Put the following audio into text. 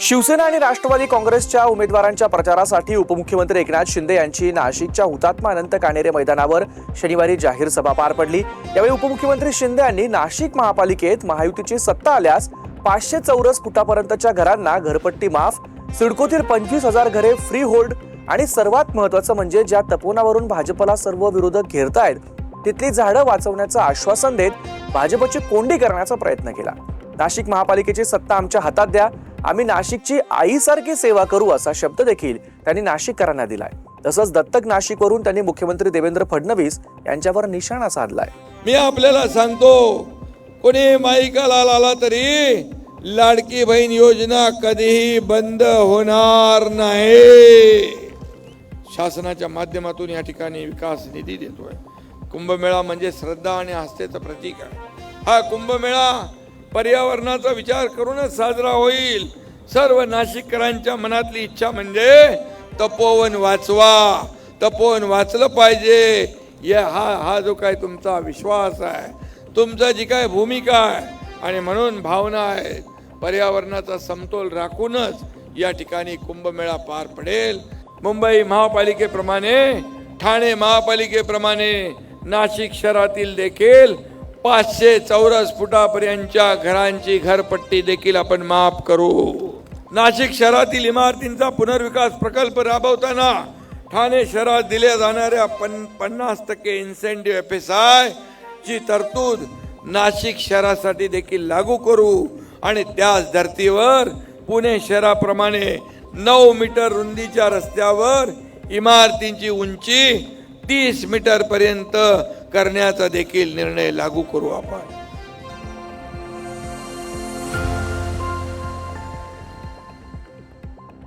शिवसेना आणि राष्ट्रवादी काँग्रेसच्या उमेदवारांच्या प्रचारासाठी उपमुख्यमंत्री एकनाथ शिंदे यांची नाशिकच्या हुतात्मा अनंत कानेरे मैदानावर शनिवारी जाहीर सभा पार पडली. यावेळी उपमुख्यमंत्री शिंदे यांनी नाशिक महापालिकेत महायुतीची सत्ता आल्यास पाचशे चौरस फुटापर्यंतच्या घरांना घरपट्टी माफ सिडकोतील पंचवीस हजार घरे फ्री होल्ड आणि सर्वात महत्वाचं म्हणजे ज्या तपोनावरून भाजपला सर्व विरोधक घेरतायत तिथली झाडं वाचवण्याचं आश्वासन देत भाजपची कोंडी करण्याचा प्रयत्न केला. नाशिक महापालिकेची सत्ता आमच्या हातात द्या आम्ही नाशिकची आईसारखी सेवा करू असा शब्द देखील त्यांनी नाशिककरांना दिलाय. तसंच दत्तक नाशिकवरून त्यांनी मुख्यमंत्री देवेंद्र फडणवीस यांच्यावर निशाणा साधलाय. मी आपल्याला सांगतो कोणी माईकाला आला तरी लाडकी बहीण योजना कधीही बंद होणार नाही. शासनाच्या माध्यमातून या ठिकाणी विकास निधी देतोय. कुंभमेळा म्हणजे श्रद्धा आणि आस्थेचं प्रतीक आहे. हा कुंभमेळा पर्यावरणाचा विचार करूनच साजरा होईल. सर्व नाशिककरांच्या मनातली इच्छा म्हणजे तपोवन वाचवा. तपोवन वाचलं पाहिजे. या हा हा जो काय तुमचा विश्वास आहे तुमचा जी काय भूमिका आहे आणि म्हणून भावना आहेत पर्यावरणाचा समतोल राखूनच या ठिकाणी कुंभमेळा पार पडेल. मुंबई महापालिकेप्रमाणे ठाणे महापालिकेप्रमाणे नाशिक शहरातील देखील पाचशे चौरस फुटापर्यंतच्या घरांची घरपट्टी देखील आपण माफ करू. नाशिक शहरातील इमारतींचा पुनर्विकास प्रकल्प राबवताना ठाणे शहरात दिल्या जाणाऱ्या पन पन्नास टक्के इन्सेंटिव्ह एफ एस आय ची तरतूद नाशिक शहरासाठी देखील लागू करू. आणि त्याच धर्तीवर पुणे शहराप्रमाणे नऊ मीटर रुंदीच्या रस्त्यावर इमारतींची उंची तीस मीटर पर्यंत करण्याचा देखील निर्णय लागू करू आपण.